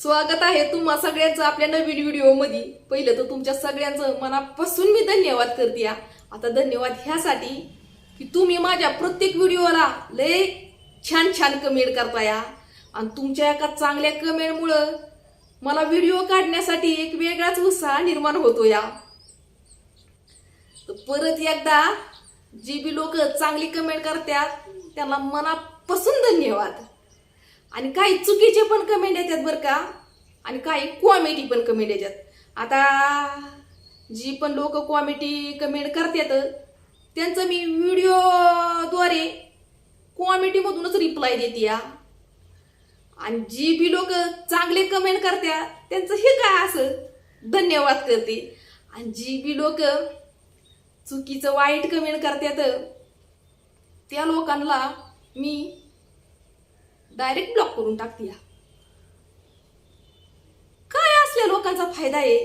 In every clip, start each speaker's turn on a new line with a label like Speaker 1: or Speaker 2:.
Speaker 1: स्वागत आहे तुम्हा सगळ्यांचं आपल्या नवीन व्हिडिओमध्ये पहिलं तर तुमच्या सगळ्यांचं मनापासून मी धन्यवाद करते आता धन्यवाद ह्यासाठी की तुम्ही माझ्या प्रत्येक व्हिडिओला लय छान छान कमेंट करता या. आणि तुमच्या एका चांगल्या कमेंटमुळं मला व्हिडिओ काढण्यासाठी एक वेगळाच उत्साह निर्माण होतो या. तर परत एकदा जी बी लोक चांगली कमेंट करतात त्यांना मनापासून धन्यवाद. आणि काही चुकीचे पण कमेंट येतात बरं का. आणि काही कॉमेडी पण कमेंट येतात. आता जी पण लोक कॉमेडी कमेंट करतात त्यांचं मी व्हिडिओद्वारे कॉमेडीमधूनच रिप्लाय देते या आणि जी बी लोक चांगले कमेंट करतात त्यांचं हे काय असं? धन्यवाद करते. आणि जी बी लोक चुकीचं वाईट कमेंट करतात त्या लोकांना मी डायरेक्ट ब्लॉक करून टाकते या. काय असल्या लोकांचा फायदा आहे?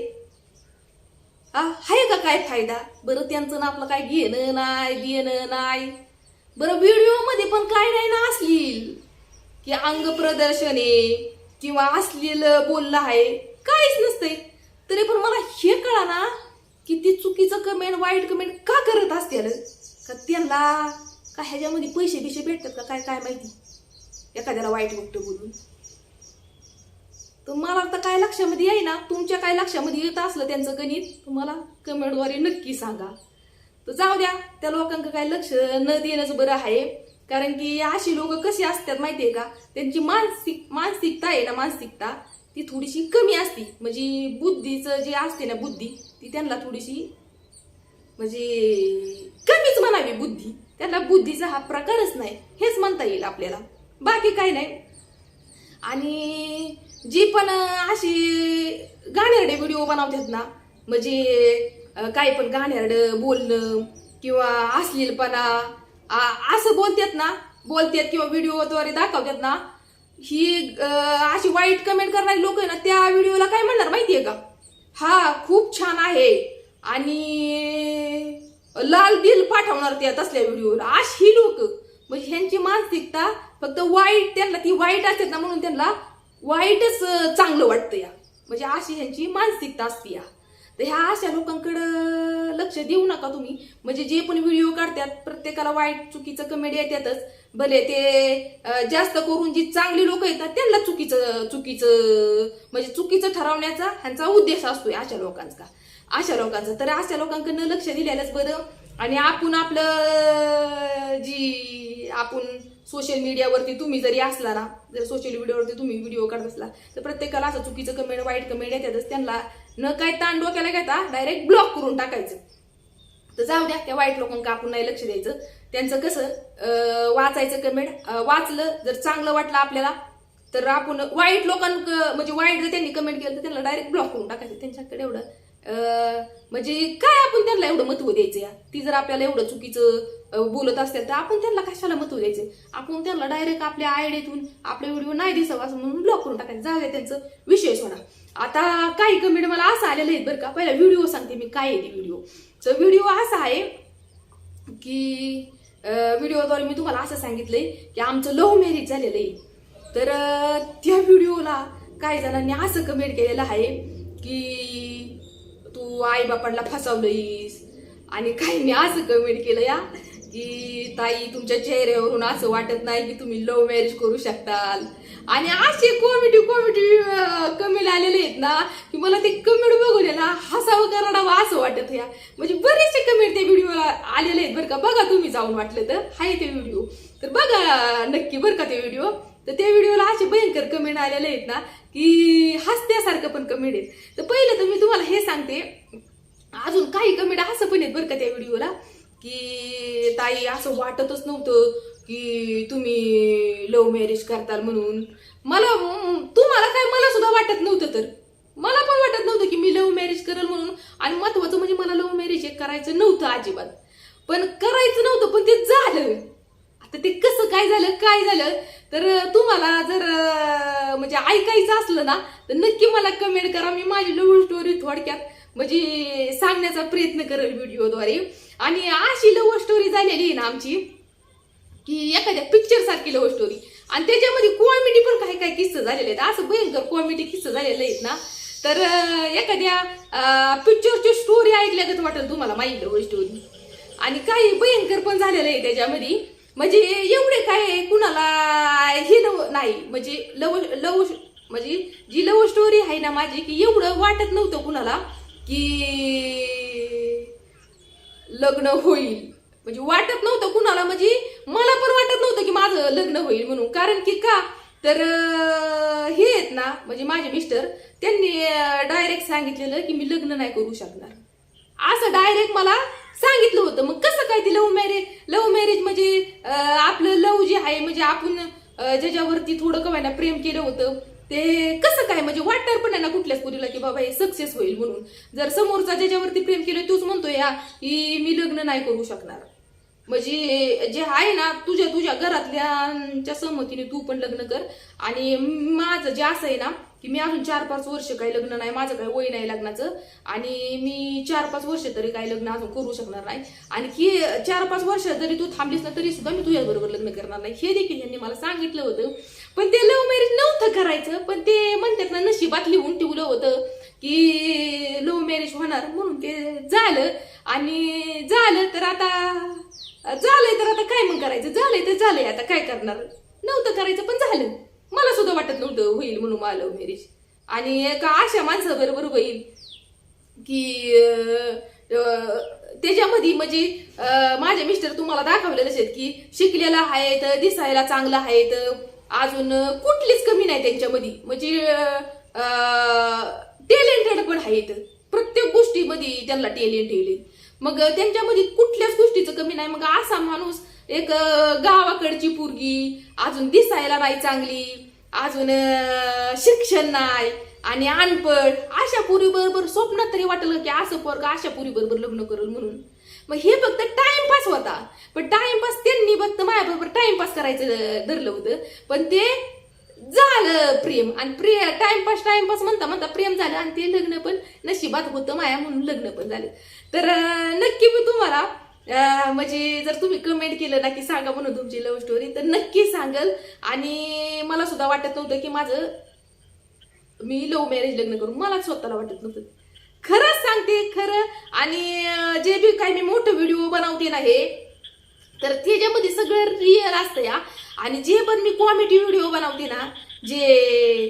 Speaker 1: हा आहे का काय फायदा? बरं त्यांचं ना आपलं काय घेणं नाही देणं नाही. बरं व्हिडिओमध्ये पण काय नाही ना असलील की अंग प्रदर्शन आहे किंवा असलेल बोललं आहे काहीच नसतंय. तरी पण मला हे कळा ना की ती चुकीचं कमेंट वाईट कमेंट का करत असतील का त्यांना का ह्याच्यामध्ये पैसे बिशे भेटतात का? काय काय माहिती? एखाद्याला वाईट वाटतं बोलून. तर मला तर काय लक्षामध्ये येईना. तुमच्या काय लक्षामध्ये येत असलं त्यांचं गणित तुम्हाला कमेंटद्वारे नक्की सांगा. तर जाऊ द्या त्या लोकांक काय लक्ष न देणंच बरं आहे. कारण की अशी लोक कशी असतात माहितीये का? त्यांची मानसिक मानसिकता आहे ना मानसिकता ती थोडीशी कमी असती. म्हणजे बुद्धीचं जे असते ना बुद्धी ती त्यांना थोडीशी म्हणजे कमीच म्हणावी बुद्धी. त्यांना बुद्धीचा हा प्रकारच नाही. हेच म्हणता येईल आपल्याला. बाकी काही नाही. आणि जी पण अशी गाण्यारडे व्हिडिओ बनवतात ना म्हणजे काही पण गाण्यारडं बोलणं किंवा अश्लीलपणा आ- असं बोलतात ना बोलतात किंवा व्हिडिओद्वारे दाखवतात ना ही अशी वाईट कमेंट करणारी लोक आहे ना त्या व्हिडिओला काय म्हणणार माहितीये का? हा खूप छान आहे. आणि लाल दिल पाठवणार त्या तसल्या व्हिडिओला अशी लोक. म्हणजे ह्यांची मानसिकता फक्त वाईट त्यांना ती वाईट असते ना म्हणून त्यांना वाईटच चांगलं वाटतं या. म्हणजे अशी ह्यांची मानसिकता असते या. तर ह्या अशा लोकांकडं लक्ष देऊ नका तुम्ही. म्हणजे जे पण व्हिडिओ काढतात प्रत्येकाला वाईट चुकीचं कमेडी येतातच. भले ते जास्त करून जी चांगली लोक येतात त्यांना चुकीचं चुकीचं म्हणजे चुकीचं ठरवण्याचा ह्यांचा उद्देश असतोय अशा लोकांचा. अशा लोकांचा. तर अशा लोकांकडनं लक्ष दिलेलंच बरं. आणि आपण आपलं जी आपण सोशल मीडियावरती तुम्ही जरी असला ना जर सोशल मीडियावरती तुम्ही व्हिडिओ काढत असला तर प्रत्येकाला असं चुकीचं कमेंट वाईट कमेंट येतातच त्यांना न काय ताण डोक्याला घेता डायरेक्ट ब्लॉक करून टाकायचं. तर जाऊ द्या त्या वाईट लोकांना आपण नाही लक्ष द्यायचं. त्यांचं कसं वाचायचं कमेंट वाचलं जर चांगलं वाटलं आपल्याला तर आपण वाईट लोकांक म्हणजे वाईट जर त्यांनी कमेंट केलं तर त्यांना डायरेक्ट ब्लॉक करून टाकायचं. त्यांच्याकडे एवढं म्हणजे काय आपण त्यांना एवढं महत्त्व द्यायचं या? ती जर आपल्याला एवढं चुकीचं बोलत असतील तर आपण त्यांना कशाला महत्त्व द्यायचं? आपण त्यांना डायरेक्ट आपल्या आयडियातून आपले व्हिडिओ नाही दिसावं असं म्हणून ब्लॉक करून टाकायचं. जाऊ द्या त्यांचं विषय सोडा आता काही कमेंट मला असं आलेलं आहेत बरं का. पहिला व्हिडिओ सांगते मी काय आहे व्हिडिओ तर व्हिडिओ असा आहे की व्हिडिओद्वारे मी तुम्हाला असं सांगितलंय की आमचं लव्ह मॅरेज झालेलं आहे. तर त्या व्हिडिओला काही जणांनी असं कमेंट केलेलं आहे की तू आई बापांना फसवलंयस. आणि काहींनी असं कमेंट केलं या की ताई तुमच्या चेहऱ्यावरून असं वाटत नाही की तुम्ही लव्ह मॅरेज करू शकताल. आणि असे कॉमेडी कॉमेडी कमेंट आलेले आहेत ना की मला ते कमेंट बघून ना हसावं का असं वाटत या म्हणजे बरेचसे कमेंट त्या व्हिडिओला आलेले आहेत बरं का. बघा तुम्ही जाऊन वाटलं तर. हाय ते व्हिडिओ तर बघा नक्की बरं का ते व्हिडिओ तर त्या व्हिडिओला असे भयंकर कमेंट आलेले आहेत ना की हसण्यासारखं पण कमेंट आहेत. तर पहिलं तर मी तुम्हाला हे सांगते. अजून काही कमेंट असं पण आहेत बरं का त्या व्हिडिओला की ताई असं वाटतच नव्हतं की तुम्ही लव्ह मॅरेज करताल म्हणून. मला तुम्हाला काय मला सुद्धा वाटत नव्हतं तर. मला पण वाटत नव्हतं की मी लव्ह मॅरेज करेल म्हणून. आणि महत्वाचं म्हणजे मला लव्ह मॅरेज हे करायचं नव्हतं अजिबात. पण करायचं नव्हतं पण ते झालं. आता ते कसं काय झालं काय झालं? तर तुम्हाला जर म्हणजे ऐकायचं असलं ना तर नक्की मला कमेंट करा. मी माझी लव्ह स्टोरी थोडक्यात म्हणजे सांगण्याचा प्रयत्न करेल व्हिडिओद्वारे. आणि अशी लव्ह स्टोरी झालेली आहे ना आमची की एखाद्या पिक्चर सारखी लव्ह स्टोरी आणि त्याच्यामध्ये कॉमेडी पण काही काही किस्से झालेले आहेत. असं भयंकर कॉमेडी किस्से झालेले आहेत ना. तर एखाद्या पिक्चरची स्टोरी ऐकल्यागत वाटेल तुम्हाला माहीत लव स्टोरी आणि काही भयंकर पण झालेलं आहे त्याच्यामध्ये. म्हणजे एवढे काय कुणाला हे नव नाही. म्हणजे लव लव म्हणजे जी लव स्टोरी आहे ना माझी की एवढं वाटत नव्हतं कुणाला. की लग्न होईल. म्हणजे वाटत नव्हतं कुणाला म्हणजे मला पण वाटत नव्हतं की माझं लग्न होईल म्हणून. कारण की का? तर हे आहेत ना म्हणजे माझे मिस्टर त्यांनी डायरेक्ट सांगितलेलं की मी लग्न नाही करू शकणार. असं डायरेक्ट मला सांगितलं होतं. मग कसं काय ते लव्ह मॅरेज लव्ह मॅरेज म्हणजे आपलं लव जे आहे म्हणजे आपण ज्याच्यावरती थोडं कवायना प्रेम केलं होतं ते कसं काय? म्हणजे वाटणार पण नाही ना कुठल्याच पुरीला की बाबा हे सक्सेस होईल म्हणून. जर समोरचा ज्याच्यावरती प्रेम केलं तूच म्हणतो या की मी लग्न नाही करू शकणार. म्हणजे जे आहे ना तुझ्या तुझ्या घरातल्यांच्या संमतीने तू पण लग्न कर. आणि माझं जे असं आहे ना की मी अजून चार पाच वर्ष काही लग्न नाही माझं काही वय नाही लग्नाचं. आणि मी चार पाच वर्ष तरी काही लग्न अजून करू शकणार नाही. आणि की चार पाच वर्ष जरी तू थांबलीस ना तरी सुद्धा मी तुझ्याबरोबर लग्न करणार नाही. हे देखील यांनी मला सांगितलं होतं. पण ते लव्ह मॅरेज नव्हतं करायचं. पण ते म्हणतात ना नशिबात लिहून ठेवलं होतं की लव्ह मॅरेज होणार म्हणून ते झालं. आणि झालं तर आता झालंय तर आता काय मग करायचं? झालंय तर झालंय. आता काय करणार? नव्हतं करायचं पण झालं. मला सुद्धा वाटत नव्हतं होईल म्हणून मला लव्ह मॅरेज आणि एका अशा माणसाबरोबर होईल की त्याच्यामध्ये म्हणजे माझे मिस्टर तुम्हाला दाखवलेले आहेत की शिकलेला आहेत दिसायला चांगला आहेत अजून कुठलीच कमी नाही त्यांच्यामध्ये. म्हणजे टॅलेंटेड पण आहेत. प्रत्येक गोष्टीमध्ये त्यांना टॅलेंट येईल. मग त्यांच्यामध्ये कुठल्याच गोष्टीचं कमी नाही. मग असा माणूस एक गावाकडची पोरगी. अजून दिसायला नाही चांगली. अजून शिक्षण नाही आणि अनपड अशा पुरी बरोबर स्वप्नात तरी वाटलं की असं पोरग अशा पुरी बरोबर लग्न करेल म्हणून. मग हे फक्त टाइमपास होता. पण टाइमपास त्यांनी फक्त माझ्याबरोबर टाइमपास करायचं धरलं होतं. पण ते झालं प्रेम. आणि प्रिय टाइमपास टाइमपास म्हणता म्हणता प्रेम झालं आणि ते लग्न पण नशिबात होतं माया म्हणून लग्न पण झालं. तर नक्की मी तुम्हाला म्हणजे जर तुम्ही कमेंट केलं ना की सांगा म्हणून तुमची लव्ह स्टोरी तर नक्की सांगल. आणि मला सुद्धा वाटत नव्हतं की माझं मी लव्ह मॅरेज लग्न करू. मला स्वतःला वाटत नव्हतं. खरंच सांगते खरं. आणि जे बी काही मी मोठं व्हिडिओ बनवते ना हे तर त्याच्यामध्ये सगळं रिअल असतं या. आणि जे पण मी कॉमेडी व्हिडिओ बनवते ना जे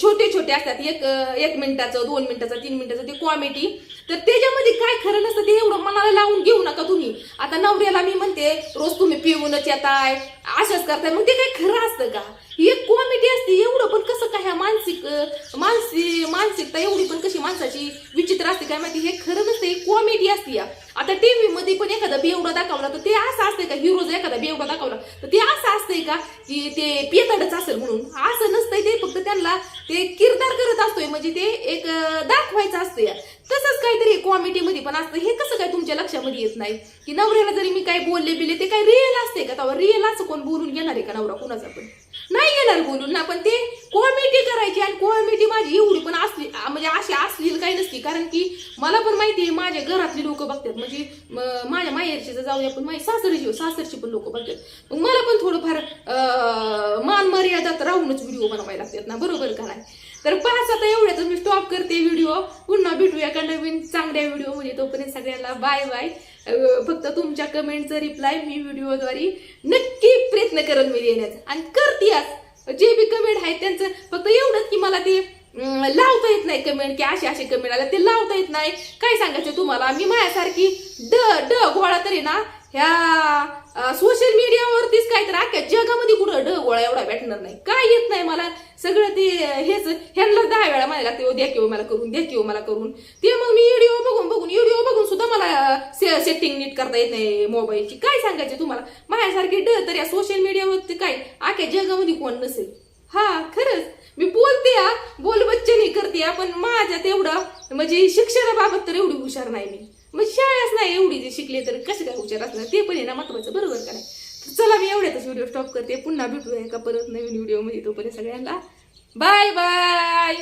Speaker 1: छोटे छोटे असतात. एक एक मिनिटाचं दोन मिनिटाचं तीन मिनिटाचं ते कॉमेडी तर त्याच्यामध्ये काय खरं नसतं ते एवढं मनाला लावून घेऊ नका तुम्ही. आता नवऱ्याला मी म्हणते रोज तुम्ही पिऊनच येताय असंच करताय. मग ते काय खरं असतं का? ही एक कॉमेडी असते एवढं पण कसं काय ह्या मानसिक अं, मानसी मानसिकता एवढी पण कशी माणसाची विचित्र असते काय माहिती? हे खरं नसतं एक कॉमेडी असते या. आता टीव्ही मध्ये पण एखादा बेवडा दाखवला तर ते असं असतंय का? हिरोज एखादा बेवडा दाखवला तर ते असं असतंय का? की ते पेताडच असेल म्हणून. असं नसतंय ते फक्त त्यांना ते किरदार करत असतोय म्हणजे ते एक दाखवायचं असतंय. तसंच काहीतरी कॉमेडीमध्ये पण असतं. हे कसं काय तुमच्या लक्षामध्ये येत नाही? की नवऱ्याला जरी मी काय बोलले बिले ते काय रिअल असते का? तेव्हा रिअल असं कोण बोलून घेणार आहे का नवरा कुणाचा पण? नाही येणार बोलून ना पण ते कॉमेडी करायची आणि कॉमेडी माझी एवढी पण असली म्हणजे अशी असली काही नसती. कारण की मला पण माहिती आहे माझ्या घरातली लोक बघतात. म्हणजे माझ्या माहेरची जर जाऊया पण माझी सासरीची सासरची पण लोक बघतात. मग मला पण थोडंफार अं, मान मर्यादात राहूनच व्हिडिओ बनवायला लागतात ना. बरोबर का नाही? तर पाच आता एवढ्याच मी स्टॉप करते व्हिडिओ पुन्हा भेटूया का नवीन चांगल्या व्हिडिओ म्हणजे तोपर्यंत सगळ्यांना बाय बाय फक्त तुमच्या कमेंटचं रिप्लाय मी व्हिडिओद्वारे नक्की प्रयत्न करेन मी देण्याचा. आणि करते आज. जे बी कमेंट आहेत त्यांचं फक्त एवढंच की मला ते लावता येत नाही कमेंट की असे असे कमेंट आले ते लावता येत नाही. काय सांगायचं तुम्हाला? मी माझ्यासारखी ड ड गोळा तरी ना ह्या सोशल मीडियावरतीच काय तर अख्ख्या जगामध्ये कुठं ड गोळा एवढा भेटणार नाही. काय येत नाही मला. सगळं ते हेच ह्यांना दहा वेळा मला लागते द्या किंवा मला करून द्या किंवा मला करून. ते मग मी व्हिडिओ बघून बघून व्हिडिओ बघून सुद्धा मला सेटिंग नीट करता येत नाही मोबाईलची काय सांगायचं तुम्हाला? माझ्यासारखे ड तर या सोशल मीडियावरती काय अख्ख्या जगामध्ये कोण नसेल? हा खरंच. मी बोलते हा. बोल बच्चनी करते हा, पण माझ्यात एवढं म्हणजे शिक्षणाबाबत तर एवढी हुशार नाही मी. मग शाळाच नाही एवढी जे शिकले तर कसं काय हुशार असणार? ते पण आहे ना महत्वाचं बरोबर काय तर चला मी एवढ्यातच व्हिडिओ स्टॉप करते. पुन्हा भेटूया का परत नवीन व्हिडिओमध्ये. तोपर्यंत सगळ्यांना बाय बाय